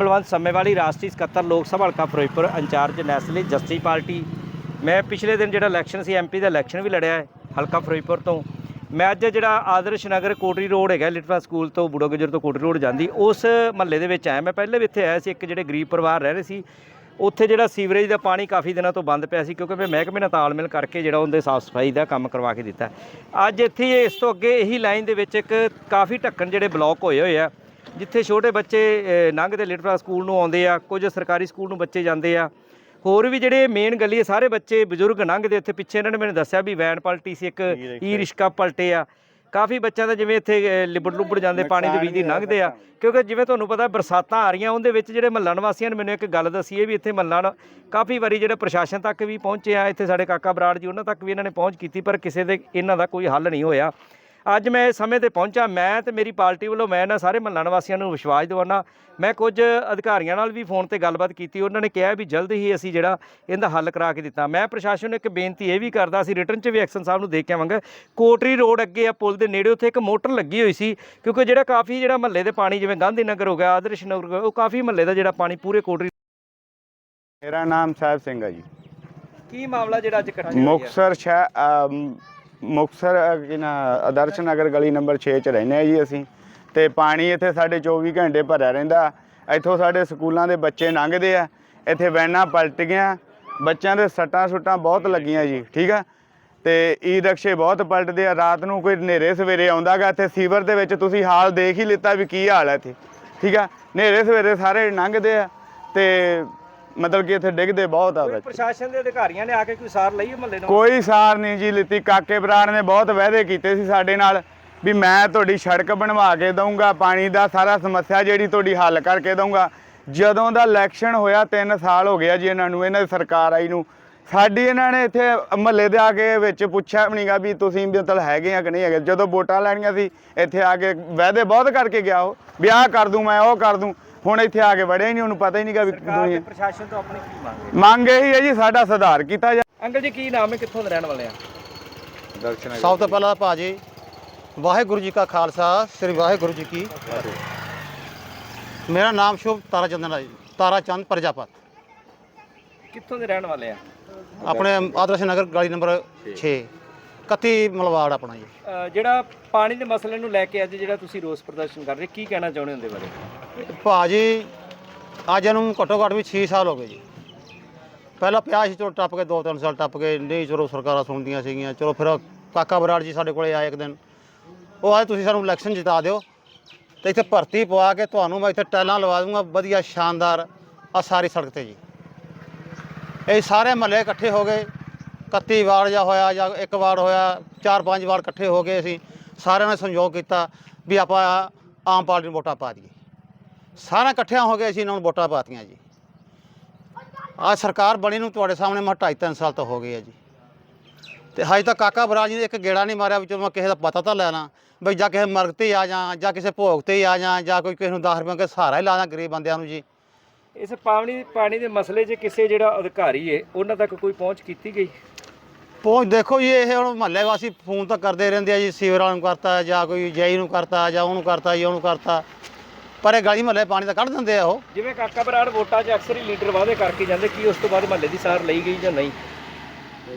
ਮੈਂ ਬਲਵੰਤ ਸੰਮੇਵਾਲੀ ਰਾਸ਼ਟਰੀ ਸਕੱਤਰ ਲੋਕ ਸਭਾ ਹਲਕਾ Firozpur, in charge National Justice Party. ਮੈਂ ਪਿਛਲੇ ਦਿਨ ਜਿਹੜਾ ਇਲੈਕਸ਼ਨ ਸੀ ਐਮਪੀ ਦਾ ਇਲੈਕਸ਼ਨ ਵੀ ਲੜਿਆ ਹੈ ਹਲਕਾ ਫਿਰੋਜ਼ਪੁਰ ਤੋਂ। ਮੈਂ ਅੱਜ ਜਿਹੜਾ ਆਦਰਸ਼ ਨਗਰ ਕੋਟਰੀ ਰੋਡ ਹੈਗਾ, ਲਿਟਵਾ ਸਕੂਲ ਤੋਂ, ਬੁੜੋ ਗੁਜਰ ਤੋਂ ਕੋਟਰੀ ਰੋਡ ਜਾਂਦੀ, ਉਸ ਮਹੱਲੇ ਦੇ ਵਿੱਚ ਆਇਆ। ਮੈਂ ਪਹਿਲੇ ਵੀ ਇੱਥੇ ਆਇਆ ਸੀ, ਇੱਕ ਜਿਹੜੇ ਗਰੀਬ ਪਰਿਵਾਰ ਰਹਿ ਰਹੇ ਸੀ, ਉੱਥੇ ਜਿਹੜਾ ਸੀਵਰੇਜ ਦਾ ਪਾਣੀ ਕਾਫੀ ਦਿਨਾਂ ਤੋਂ ਬੰਦ ਪਿਆ ਸੀ, ਕਿਉਂਕਿ ਮੈਂ ਮਹਿਕਮੇ ਨਾਲ ਤਾਲਮੇਲ ਕਰਕੇ ਜਿਹੜਾ ਉਹਦੇ ਸਾਫ਼ ਸਫ਼ਾਈ ਦਾ ਕੰਮ ਕਰਵਾ ਕੇ ਦਿੱਤਾ। ਅੱਜ ਇੱਥੇ ਇਸ ਤੋਂ ਅੱਗੇ ਇਹੀ ਲਾਈਨ ਦੇ ਵਿੱਚ ਇੱਕ ਕਾਫੀ ਢੱਕਣ ਜਿਹੜੇ ਬਲੌਕ ਹੋਏ ਹੋਏ ਆ। ਜਿੱਥੇ ਛੋਟੇ ਬੱਚੇ ਲੰਘਦੇ ਲਿਟਵਾ ਸਕੂਲ ਨੂੰ ਆਉਂਦੇ ਆ ਕੁਝ ਸਰਕਾਰੀ ਸਕੂਲ ਨੂੰ ਬੱਚੇ ਜਾਂਦੇ ਆ। ਹੋਰ ਵੀ ਜਿਹੜੇ ਮੇਨ ਗਲੀ ਹੈ ਸਾਰੇ ਬੱਚੇ ਬਜ਼ੁਰਗ ਲੰਘਦੇ ਉੱਥੇ ਪਿੱਛੇ ਇਹਨਾਂ ਨੇ ਮੈਨੂੰ ਦੱਸਿਆ ਵੀ ਵੈਨ ਪਲਟੀ ਸੀ ਇੱਕ ਈ ਰਿਸ਼ਕਾ ਪਲਟੇ ਆ। ਕਾਫੀ ਬੱਚਿਆਂ ਦਾ ਜਿਵੇਂ ਇੱਥੇ ਲਿਬੜ ਲੁਬੜ ਜਾਂਦੇ ਪਾਣੀ ਦੇ ਵਿੱਚ ਦੀ ਲੰਘਦੇ ਆ। ਕਿਉਂਕਿ ਜਿਵੇਂ ਤੁਹਾਨੂੰ ਪਤਾ ਬਰਸਾਤਾਂ ਆ ਰਹੀਆਂ ਉਹਦੇ ਵਿੱਚ ਜਿਹੜੇ ਮਹੱਲਾ ਨਿਵਾਸੀਆਂ ਨੇ ਮੈਨੂੰ ਇੱਕ ਗੱਲ ਦੱਸੀ ਹੈ ਵੀ ਇੱਥੇ ਮਹੱਲਾ ਕਾਫੀ ਵਾਰੀ ਜਿਹੜੇ ਪ੍ਰਸ਼ਾਸਨ ਤੱਕ ਵੀ ਪਹੁੰਚੇ ਆ ਇੱਥੇ ਸਾਡੇ ਕਾਕਾ ਬਰਾੜ ਜੀ ਉਹਨਾਂ ਤੱਕ ਵੀ ਇਹਨਾਂ ਨੇ ਪਹੁੰਚ ਕੀਤੀ ਪਰ ਕਿਸੇ ਦੇ ਇਹਨਾਂ ਦਾ ਕੋਈ ਹੱਲ ਨਹੀਂ ਹੋਇਆ। ਅੱਜ ਮੈਂ ਇਸ ਸਮੇਂ ਤੇ ਪਹੁੰਚਾ ਮੈਂ ਤੇ ਮੇਰੀ ਪਾਰਟੀ ਵੱਲੋਂ ਮੈਂ ਇਹਨਾਂ ਸਾਰੇ ਮਹੱਲਾ ਨਿਵਾਸੀਆਂ ਨੂੰ ਵਿਸ਼ਵਾਸ ਦਿਵਾਉਣਾ ਮੈਂ ਕੁਝ ਅਧਿਕਾਰੀਆਂ ਨਾਲ ਵੀ ਫੋਨ ਤੇ ਗੱਲਬਾਤ ਕੀਤੀ ਉਹਨਾਂ ਨੇ ਕਿਹਾ ਵੀ ਜਲਦ ਹੀ ਅਸੀਂ ਜਿਹੜਾ ਇਹਦਾ ਹੱਲ ਕਰਾ ਕੇ ਦਿੱਤਾ। ਮੈਂ ਪ੍ਰਸ਼ਾਸਨ ਨੂੰ ਇੱਕ ਬੇਨਤੀ ਇਹ ਵੀ ਕਰਦਾ ਸੀ ਰਿਟਰਨ 'ਚ ਵੀ ਐਕਸ਼ਨ ਸਾਹਿਬ ਨੂੰ ਦੇਖ ਕੇ ਆਵਾਂਗਾ। ਕੋਟਰੀ ਰੋਡ ਅੱਗੇ ਆ ਪੁਲ ਦੇ ਨੇੜੇ ਉੱਥੇ ਇੱਕ ਮੋਟਰ ਲੱਗੀ ਹੋਈ ਸੀ ਕਿਉਂਕਿ ਜਿਹੜਾ ਕਾਫੀ ਜਿਹੜਾ ਮਹੱਲੇ ਦੇ ਪਾਣੀ ਜਿਵੇਂ ਗਾਂਧੀ ਨਗਰ ਹੋ ਗਿਆ ਆਦਰਸ਼ ਨਗਰ ਉਹ ਕਾਫੀ ਮਹੱਲੇ ਦਾ ਜਿਹੜਾ ਪਾਣੀ ਪੂਰੇ ਕੋਟਰੀ ਮੇਰਾ ਨਾਮ ਸਾਹਿਬ ਸਿੰਘ ਹੈ ਜੀ। ਕੀ ਮਾਮਲਾ ਜਿਹੜਾ ਅੱਜ ਇਕੱਠੇ ਮੁਕਸਰ ਸ਼ਹਿ ਅਮ, ਮੁਕਤਸਰ ਅ, ਨਾ ਆਦਰਸ਼ ਨਗਰ ਗਲੀ ਨੰਬਰ 6 ਚ ਰਹਿੰਦੇ ਆ ਜੀ ਅਸੀਂ। ਤੇ ਪਾਣੀ ਇੱਥੇ ਸਾਡੇ 24 ਘੰਟੇ ਭਰਿਆ ਰਹਿੰਦਾ। ਇੱਥੋਂ ਸਾਡੇ ਸਕੂਲਾਂ ਦੇ ਬੱਚੇ ਲੰਘਦੇ ਆ। ਇੱਥੇ ਵੈਨਾਂ ਪਲਟ ਗਈਆਂ। ਬੱਚਿਆਂ ਦੇ ਸੱਟਾਂ ਸੁੱਟਾਂ ਬਹੁਤ ਲੱਗੀਆਂ ਜੀ ਠੀਕ ਆ? ਤੇ ਈ ਰਿਕਸ਼ੇ ਬਹੁਤ ਪਲਟਦੇ ਆ। ਰਾਤ ਨੂੰ ਕੋਈ ਹਨੇਰੇ ਸਵੇਰੇ ਆਉਂਦਾਗਾ ਇੱਥੇ ਸੀਵਰ ਦੇ ਵਿੱਚ। ਤੁਸੀਂ ਹਾਲ ਦੇਖ ਹੀ ਲਿੱਤਾ ਵੀ ਕੀ ਹਾਲ ਹੈ ਇੱਥੇ ਠੀਕ ਆ? ਹਨੇਰੇ ਸਵੇਰੇ ਸਾਰੇ ਲੰਘਦੇ ਆ। ਤੇ ਮਤਲਬ ਕਿ ਇੱਥੇ ਡਿੱਗਦੇ ਬਹੁਤ ਆ ਕੋਈ ਬੱਚੇ ਪ੍ਰਸ਼ਾਸਨ ਦੇ ਅਧਿਕਾਰੀਆਂ ਨੇ ਆ ਕੇ ਕੋਈ ਸਾਰ ਲਈ ਮਹੱਲੇ ਨੂੰ? ਕੋਈ ਸਾਰ ਨਹੀਂ ਜੀ ਲਿੱਤੀ। ਕਾਕੇ ਬਰਾੜ ਨੇ ਬਹੁਤ ਵਾਅਦੇ ਕੀਤੇ ਸੀ ਸਾਡੇ ਨਾਲ ਵੀ ਮੈਂ ਤੁਹਾਡੀ ਸੜਕ ਬਣਵਾ ਕੇ ਦਊਂਗਾ ਪਾਣੀ ਦਾ ਸਾਰਾ ਸਮੱਸਿਆ ਜਿਹੜੀ ਤੁਹਾਡੀ ਹੱਲ ਕਰਕੇ ਦਊਂਗਾ। ਜਦੋਂ ਦਾ ਇਲੈਕਸ਼ਨ ਹੋਇਆ 3 ਸਾਲ ਹੋ ਗਿਆ ਜੀ ਇਹਨਾਂ ਨੂੰ ਇਹਨਾਂ ਦੀ ਸਰਕਾਰ ਆਈ ਨੂੰ। ਸਾਡੀ ਇਹਨਾਂ ਨੇ ਇੱਥੇ ਮਹੱਲੇ ਦੇ ਆ ਕੇ ਵਿੱਚ ਪੁੱਛਿਆ ਵੀ ਨਹੀਂਗਾ ਵੀ ਤੁਸੀਂ ਮਤਲਬ ਹੈਗੇ ਆ ਕਿ ਨਹੀਂ ਹੈਗੇ। ਜਦੋਂ ਵੋਟਾਂ ਲੈਣੀਆਂ ਸੀ ਇੱਥੇ ਆ ਕੇ ਵਾਅਦੇ ਬਹੁਤ ਕਰਕੇ ਗਿਆ ਉਹ ਵੀ ਆਹ ਕਰ ਦੂੰ ਮੈਂ ਉਹ ਕਰ ਦੂੰ। ਹੁਣ ਇੱਥੇ ਆ ਕੇ ਵੜਿਆ ਹੀ ਨਹੀਂ ਉਹਨੂੰ ਪਤਾ ਹੀ ਨਹੀਂਗਾ ਵੀ ਸਰਕਾਰ ਤੇ ਪ੍ਰਸ਼ਾਸਨ ਤੋਂ ਆਪਣੀ ਕੀ ਮੰਗ ਹੈ? ਮੰਗ ਇਹੀ ਹੈ ਜੀ ਸਾਡਾ ਸੁਧਾਰ ਕੀਤਾ ਜਾ ਅੰਕਲ ਜੀ ਕੀ ਨਾਮ ਹੈ? ਕਿੱਥੋਂ ਦੇ ਰਹਿਣ ਵਾਲੇ ਆ? ਸਭ ਤੋਂ ਪਹਿਲਾਂ ਭਾਜੀ ਵਾਹਿਗੁਰੂ ਜੀ ਕਾ ਖਾਲਸਾ ਸ੍ਰੀ ਵਾਹਿਗੁਰੂ ਜੀ ਕੀ ਮੇਰਾ ਨਾਮ ਸ਼ੁਭ ਤਾਰਾ ਚੰਦਨ ਹੈ ਜੀ, ਤਾਰਾ ਚੰਦ ਪ੍ਰਜਾਪਤ। ਕਿੱਥੋਂ ਦੇ ਰਹਿਣ ਵਾਲੇ ਆ? ਆਪਣੇ ਆਦਰਸ਼ ਨਗਰ ਗਲੀ ਨੰਬਰ 6 ਕੱਤੀ ਮਲਵਾੜ ਆਪਣਾ ਜੀ। ਅ, ਜਿਹੜਾ ਪਾਣੀ ਦੇ ਮਸਲੇ ਨੂੰ ਲੈ ਕੇ ਅੱਜ ਜਿਹੜਾ ਤੁਸੀਂ ਰੋਸ ਪ੍ਰਦਰਸ਼ਨ ਕਰ ਰਹੇ ਕੀ ਕਹਿਣਾ ਚਾਹੁੰਦੇ ਹੋ ਉਹਦੇ ਬਾਰੇ? ਭਾਜੀ ਅੱਜ ਇਹਨੂੰ ਘੱਟੋ ਘੱਟ ਵੀ 6 ਸਾਲ ਹੋ ਗਏ ਜੀ। ਪਹਿਲਾਂ ਪਿਆ ਸੀ ਚਲੋ ਟੱਪ ਕੇ 2-3 ਸਾਲ ਟੱਪ ਕੇ ਨਹੀਂ ਚਲੋ ਸਰਕਾਰਾਂ ਸੁਣਦੀਆਂ ਸੀਗੀਆਂ। ਚਲੋ ਫਿਰ ਕਾਕਾ ਬਰਾੜ ਜੀ ਸਾਡੇ ਕੋਲੇ ਆਏ ਇੱਕ ਦਿਨ। ਉਹ ਆਏ ਤੁਸੀਂ ਸਾਨੂੰ ਇਲੈਕਸ਼ਨ ਜਿਤਾ ਦਿਓ। ਤੇ ਇੱਥੇ ਭਰਤੀ ਪਵਾ ਕੇ ਤੁਹਾਨੂੰ ਮੈਂ ਇੱਥੇ ਟੈਲਾਂ ਲਵਾ ਦੂੰਗਾ। ਵਧੀਆ ਸ਼ਾਨਦਾਰ ਆ ਸਾਰੀ ਸੜਕ ਤੇ ਜੀ। ਇਹ ਸਾਰੇ ਮਹੱਲੇ ਇਕੱਠੇ ਹੋ ਗਏ। 31 ਵਾਰ ਜਾਂ ਹੋਇਆ ਜਾਂ ਇੱਕ ਵਾਰ ਹੋਇਆ, ਚਾਰ ਪੰਜ ਵਾਰ ਇਕੱਠੇ ਹੋ ਗਏ ਅਸੀਂ। ਸਾਰਿਆਂ ਨੇ ਸੰਯੋਗ ਕੀਤਾ ਵੀ ਆਪਾਂ ਆਮ ਪਾਰਟੀ ਨੂੰ ਵੋਟਾਂ ਪਾ ਦਈਏ। ਸਾਰਾ ਇਕੱਠਿਆਂ ਹੋ ਗਏ ਅਸੀਂ ਇਹਨਾਂ ਨੂੰ ਵੋਟਾਂ ਪਾਤੀਆਂ ਜੀ। ਆ ਸਰਕਾਰ ਬਣੀ ਨੂੰ ਤੁਹਾਡੇ ਸਾਹਮਣੇ ਮੈਂ ਢਾਈ ਤਿੰਨ ਸਾਲ ਤੋਂ ਹੋ ਗਏ ਆ ਜੀ। ਤੇ ਹਜੇ ਤੱਕ ਕਾਕਾ ਬਰਾਜ ਨੇ ਇੱਕ ਗੇੜਾ ਨਹੀਂ ਮਾਰਿਆ ਵੀ ਚਲੋ ਮੈਂ ਕਿਸੇ ਦਾ ਪਤਾ ਤਾਂ ਲੈਣਾ ਬਈ ਜਾਂ ਕਿਸੇ ਮਰਗ ਤੇ ਹੀ ਆ ਜਾਂ ਜਾਂ ਕਿਸੇ ਭੋਗ ਤੇ ਹੀ ਆ ਜਾਂ ਜਾਂ ਕੋਈ ਕਿਸੇ ਨੂੰ 10 ਰੁਪਏ ਦਾ ਸਹਾਰਾ ਹੀ ਲਾ ਦਾਂ ਗਰੀਬ ਬੰਦਿਆਂ ਨੂੰ ਜੀ। ਇਸ ਪਾਣੀ ਪਾਣੀ ਦੇ ਮਸਲੇ 'ਚ ਕਿਸੇ ਜਿਹੜਾ ਅਧਿਕਾਰੀ ਹੈ ਉਹਨਾਂ ਤੱਕ ਕੋਈ ਪਹੁੰਚ ਕੀਤੀ ਗਈ? ਪਹੁੰਚ ਦੇਖੋ ਜੀ ਇਹ ਹੁਣ ਮਹੱਲੇ ਵਾਸੀ ਫੋਨ ਤਾਂ ਕਰਦੇ ਰਹਿੰਦੇ ਆ ਜੀ ਸੀਵਰ ਵਾਲੇ ਨੂੰ ਕਰਤਾ ਜਾਂ ਕੋਈ ਜੇਈ ਨੂੰ ਕਰਤਾ ਜਾਂ ਉਹਨੂੰ ਕਰਤਾ ਜੀ ਉਹਨੂੰ ਕਰਤਾ। ਪਰ ਇਹ ਗਲੀ ਮਹੱਲੇ ਪਾਣੀ ਤਾਂ ਕੱਢ ਦਿੰਦੇ ਆ ਉਹ। ਜਿਵੇਂ ਕਾਕਾ ਬਰਾੜ ਵੋਟਾਂ 'ਚ ਅਕਸਰ ਹੀ ਲੀਡਰ ਵਾਅਦੇ ਕਰਕੇ ਜਾਂਦੇ ਕੀ ਉਸ ਤੋਂ ਬਾਅਦ ਮਹੱਲੇ ਦੀ ਸਾਰ ਲਈ ਗਈ ਜਾਂ ਨਹੀਂ?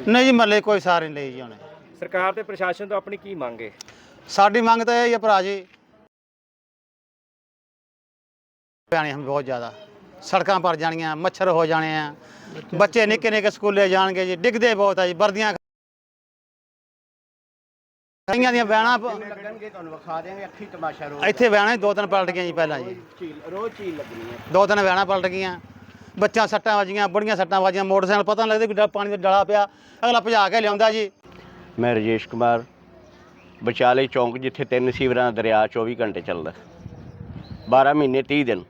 ਨਹੀਂ ਜੀ ਮਹੱਲੇ ਕੋਈ ਸਾਰ ਨਹੀਂ ਲਈ ਜੀ ਉਹਨੇ। ਸਰਕਾਰ ਤੇ ਪ੍ਰਸ਼ਾਸਨ ਤੋਂ ਆਪਣੀ ਕੀ ਮੰਗ ਹੈ? ਸਾਡੀ ਮੰਗ ਤਾਂ ਇਹ ਹੀ ਭਰਾ ਜੀ। ਪਿਆਣੇ ਹਨ ਬਹੁਤ ਜ਼ਿਆਦਾ। ਸੜਕਾਂ ਭਰ ਜਾਣੀਆਂ ਮੱਛਰ ਹੋ ਜਾਣੇ ਆ। ਬੱਚੇ ਨਿੱਕੇ ਨਿੱਕੇ ਸਕੂਲੇ ਜਾਣਗੇ ਜੀ ਡਿੱਗਦੇ ਬਹੁਤ ਆ ਜੀ ਵਰਦੀਆਂ ਕਈਆਂ ਦੀਆਂ ਵੈਣਾ ਲੱਗਣਗੇ ਤੁਹਾਨੂੰ ਵਿਖਾ ਦੇਵਾਂਗੇ ਅੱਖੀ ਤਮਾਸ਼ਾ ਰੋਜ਼ ਇੱਥੇ ਵੈਣਾ ਦੋ ਤਿੰਨ ਪਲਟ ਗਈਆਂ ਜੀ ਪਹਿਲਾਂ ਜੀ। ਝੀਲ ਰੋਜ਼ ਝੀਲ ਲੱਗਣੀ ਹੈ। ਦੋ ਤਿੰਨ ਵੈਣਾ ਪਲਟ ਗਈਆਂ ਬੱਚਾ ਸੱਟਾਂ ਵੱਜੀਆਂ ਬੁੜੀਆਂ ਸੱਟਾਂ ਵੱਜੀਆਂ ਮੋਟਰਸਾਈਕਲ ਪਤਾ ਨਹੀਂ ਲੱਗਦਾ ਕਿ ਪਾਣੀ ਦਾ ਡਲਾ ਪਿਆ ਅਗਲਾ ਭਜਾ ਕੇ ਲਿਆਉਂਦਾ ਜੀ। ਮੈਂ ਰਜੇਸ਼ ਕੁਮਾਰ ਵਿਚਾਲੇ ਚੌਂਕ ਜਿੱਥੇ ਤਿੰਨ ਸੀਵਰਾਂ ਦਾ ਦਰਿਆ 24 ਘੰਟੇ ਚੱਲਦਾ। 12 ਮਹੀਨੇ 30 ਦਿਨ।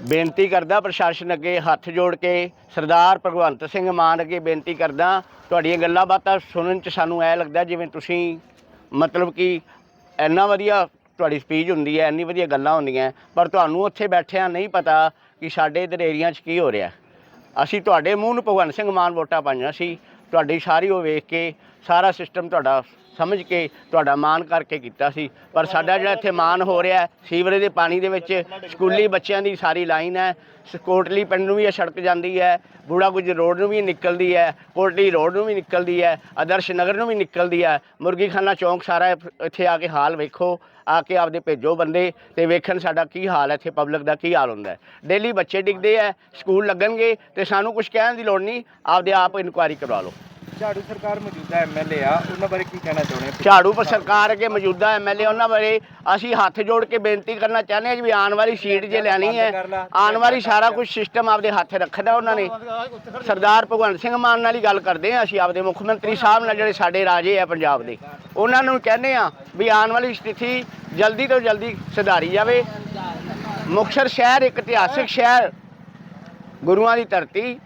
ਬੇਨਤੀ ਕਰਦਾ ਪ੍ਰਸ਼ਾਸਨ ਅੱਗੇ ਹੱਥ ਜੋੜ ਕੇ, ਸਰਦਾਰ ਭਗਵੰਤ ਸਿੰਘ ਮਾਨ ਅੱਗੇ ਬੇਨਤੀ ਕਰਦਾ, ਤੁਹਾਡੀਆਂ ਗੱਲਾਂ ਬਾਤਾਂ ਸੁਣਨ ਚ ਸਾਨੂੰ ਐ ਲੱਗਦਾ ਜਿਵੇਂ ਤੁਸੀਂ ਮਤਲਬ ਕਿ ਇੰਨਾ ਵਧੀਆ ਤੁਹਾਡੀ ਸਪੀਚ ਹੁੰਦੀ ਹੈ, ਇੰਨੀ ਵਧੀਆ ਗੱਲਾਂ ਹੁੰਦੀਆਂ ਪਰ ਤੁਹਾਨੂੰ ਉੱਥੇ ਬੈਠਿਆਂ ਨਹੀਂ ਪਤਾ ਕਿ ਸਾਡੇ ਇਧਰ ਏਰੀਆ 'ਚ ਕੀ ਹੋ ਰਿਹਾ ਅਸੀਂ ਤੁਹਾਡੇ ਮੂੰਹ ਨੂੰ ਭਗਵੰਤ ਸਿੰਘ ਮਾਨ ਵੋਟਾਂ ਪਾਈਆਂ ਸੀ, ਤੁਹਾਡੀ ਸਾਰੀ ਉਹ ਵੇਖ ਕੇ ਸਾਰਾ ਸਿਸਟਮ ਤੁਹਾਡਾ ਸਮਝ ਕੇ ਤੁਹਾਡਾ ਮਾਣ ਕਰਕੇ ਕੀਤਾ ਸੀ। ਪਰ ਸਾਡਾ ਜਿਹੜਾ ਇੱਥੇ ਮਾਣ ਹੋ ਰਿਹਾ ਸੀਵਰੇਜ ਦੇ ਪਾਣੀ ਦੇ ਵਿੱਚ ਸਕੂਲੀ ਬੱਚਿਆਂ ਦੀ ਸਾਰੀ ਲਾਈਨ ਹੈ। ਕੋਟਲੀ ਪਿੰਡ ਨੂੰ ਵੀ ਇਹ ਸੜਕ ਜਾਂਦੀ ਹੈ, ਬੂੜਾ ਗੁੱਜਰ ਰੋਡ ਨੂੰ ਵੀ ਨਿਕਲਦੀ ਹੈ ਕੋਟਲੀ ਰੋਡ ਨੂੰ ਵੀ ਨਿਕਲਦੀ ਹੈ, ਆਦਰਸ਼ ਨਗਰ ਨੂੰ ਵੀ ਨਿਕਲਦੀ ਹੈ। ਮੁਰਗੀਖਾਨਾ ਚੌਂਕ ਸਾਰਾ ਇੱਥੇ ਆ ਕੇ ਹਾਲ ਵੇਖੋ, ਆ ਕੇ ਆਪਦੇ ਭੇਜੋ ਬੰਦੇ ਤੇ ਵੇਖਣ ਸਾਡਾ ਕੀ ਹਾਲ ਹੈ, ਇੱਥੇ ਪਬਲਿਕ ਦਾ ਕੀ ਹਾਲ ਹੁੰਦਾ ਡੇਲੀ ਬੱਚੇ ਡਿੱਗਦੇ ਆ ਸਕੂਲ ਲੱਗਣਗੇ ਤੇ ਸਾਨੂੰ ਕੁਝ ਕਹਿਣ ਦੀ ਲੋੜ ਨਹੀਂ, ਆਪਦੇ ਆਪ ਇਨਕੁਆਇਰੀ ਕਰਵਾ ਲਓ। ਝਾੜੂ ਸਰਕਾਰ ਮੌਜੂਦਾ ਐਮਐਲਏ ਆ ਉਹਨਾਂ ਬਾਰੇ ਕੀ ਕਹਿਣਾ ਚਾਹੁੰਦੇ ਹੋ ਝਾੜੂ ਪਰ ਸਰਕਾਰ ਕੇ ਮੌਜੂਦਾ ਐਮਐਲਏ ਉਹਨਾਂ ਬਾਰੇ ਅਸੀਂ ਹੱਥ ਜੋੜ ਕੇ ਬੇਨਤੀ ਕਰਨਾ ਚਾਹੁੰਦੇ ਹਾਂ ਜੀ ਵੀ ਆਉਣ ਵਾਲੀ ਸੀਟ ਜੇ ਲੈਣੀ ਹੈ ਆਉਣ ਵਾਲੀ ਸਾਰਾ ਕੁਝ ਸਿਸਟਮ ਆਪਦੇ ਹੱਥ ਰੱਖਣਾ ਉਹਨਾਂ ਨੇ। ਸਰਦਾਰ ਭਗਵੰਤ ਸਿੰਘ ਮਾਨ ਨਾਲ ਹੀ ਗੱਲ ਕਰਦੇ ਹਾਂ ਅਸੀਂ ਆਪਦੇ ਮੁੱਖ ਮੰਤਰੀ ਸਾਹਿਬ ਨਾਲ ਜਿਹੜੇ ਸਾਡੇ ਰਾਜੇ ਆ ਪੰਜਾਬ ਦੇ। ਉਹਨਾਂ ਨੂੰ ਕਹਿੰਦੇ ਆ ਵੀ ਆਉਣ ਵਾਲੀ ਸਥਿਤੀ ਜਲਦੀ ਤੋਂ ਜਲਦੀ ਸੁਧਾਰੀ ਜਾਵੇ। ਮੁਕਤਸਰ ਸ਼ਹਿਰ ਇੱਕ ਇਤਿਹਾਸਿਕ ਸ਼ਹਿਰ ਗੁਰੂਆਂ ਦੀ ਧਰਤੀ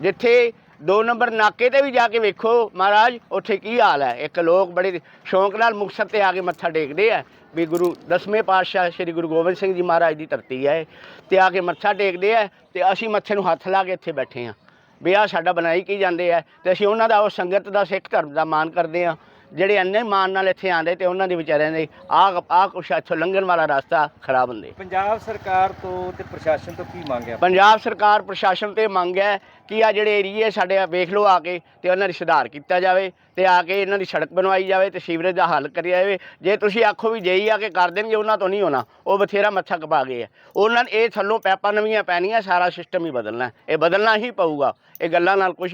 ਜਿੱਥੇ ਦੋ ਨੰਬਰ ਨਾਕੇ ਤੇ ਵੀ ਜਾ ਕੇ ਵੇਖੋ ਮਹਾਰਾਜ ਉੱਥੇ ਕੀ ਹਾਲ ਹੈ? ਇੱਕ ਲੋਕ ਬੜੇ ਸ਼ੌਂਕ ਨਾਲ ਮੁਕਤਸਰ ਤੇ ਆ ਕੇ ਮੱਥਾ ਟੇਕਦੇ ਆ। ਵੀ ਗੁਰੂ ਦਸਵੇਂ ਪਾਤਸ਼ਾਹ ਸ੍ਰੀ ਗੁਰੂ ਗੋਬਿੰਦ ਸਿੰਘ ਜੀ ਮਹਾਰਾਜ ਦੀ ਧਰਤੀ ਹੈ ਇਹ, ਤੇ ਆ ਕੇ ਮੱਥਾ ਟੇਕਦੇ ਆ ਤੇ ਅਸੀਂ ਮੱਥੇ ਨੂੰ ਹੱਥ ਲਾ ਕੇ ਇੱਥੇ ਬੈਠੇ ਆ। ਵੀ ਆ ਸਾਡਾ ਬਣਾਈ ਕੀ ਜਾਂਦੇ ਆ? ਤੇ ਅਸੀਂ ਉਹਨਾਂ ਦਾ ਉਹ ਸੰਗਤ ਦਾ ਸਿੱਖ ਧਰਮ ਦਾ ਮਾਣ ਕਰਦੇ ਆ। ਜਿਹੜੇ ਇੰਨੇ ਮਾਣ ਨਾਲ ਇੱਥੇ ਆਂਦੇ ਤੇ ਉਹਨਾਂ ਦੇ ਵਿਚਾਰਿਆਂ ਦੇ ਆ ਆ ਕੁਛ ਇੱਥੋਂ ਲੰਘਣ ਵਾਲਾ ਰਸਤਾ ਖਰਾਬ ਹੁੰਦੇ। ਪੰਜਾਬ ਸਰਕਾਰ ਤੋਂ ਤੇ ਪ੍ਰਸ਼ਾਸਨ ਤੋਂ ਕੀ ਮੰਗਿਆ ਪੰਜਾਬ ਸਰਕਾਰ ਪ੍ਰਸ਼ਾਸਨ ਤੇ ਮੰਗ ਹੈ ਕਿ ਆ ਜਿਹੜੇ ਏਰੀਏ ਸਾਡੇ ਆ ਵੇਖ ਲਓ ਆ ਕੇ ਤੇ ਉਹਨਾਂ ਦੀ ਸੁਧਾਰ ਕੀਤਾ ਜਾਵੇ ਤੇ ਆ ਕੇ ਇਹਨਾਂ ਦੀ ਸੜਕ ਬਣਵਾਈ ਜਾਵੇ ਤੇ ਸੀਵਰੇਜ ਦਾ ਹੱਲ ਕਰਿਆ ਜਾਵੇ। ਜੇ ਤੁਸੀਂ ਆਖੋ ਵੀ ਜੇਈ ਆ ਕੇ ਕਰ ਦੇਣਗੇ ਉਹਨਾਂ ਤੋਂ ਨਹੀਂ ਹੋਣਾ ਉਹ ਬਥੇਰਾ ਮੱਥਾ ਕਪਾ ਗਏ ਆ। ਉਹਨਾਂ ਨੇ ਇਹ ਥੱਲੋਂ ਪੈਪਾਂ ਨਵੀਆਂ ਪੈਣੀਆਂ ਸਾਰਾ ਸਿਸਟਮ ਹੀ ਬਦਲਣਾ। ਇਹ ਬਦਲਣਾ ਹੀ ਪਊਗਾ। ਇਹ ਗੱਲਾਂ ਨਾਲ ਕੁਝ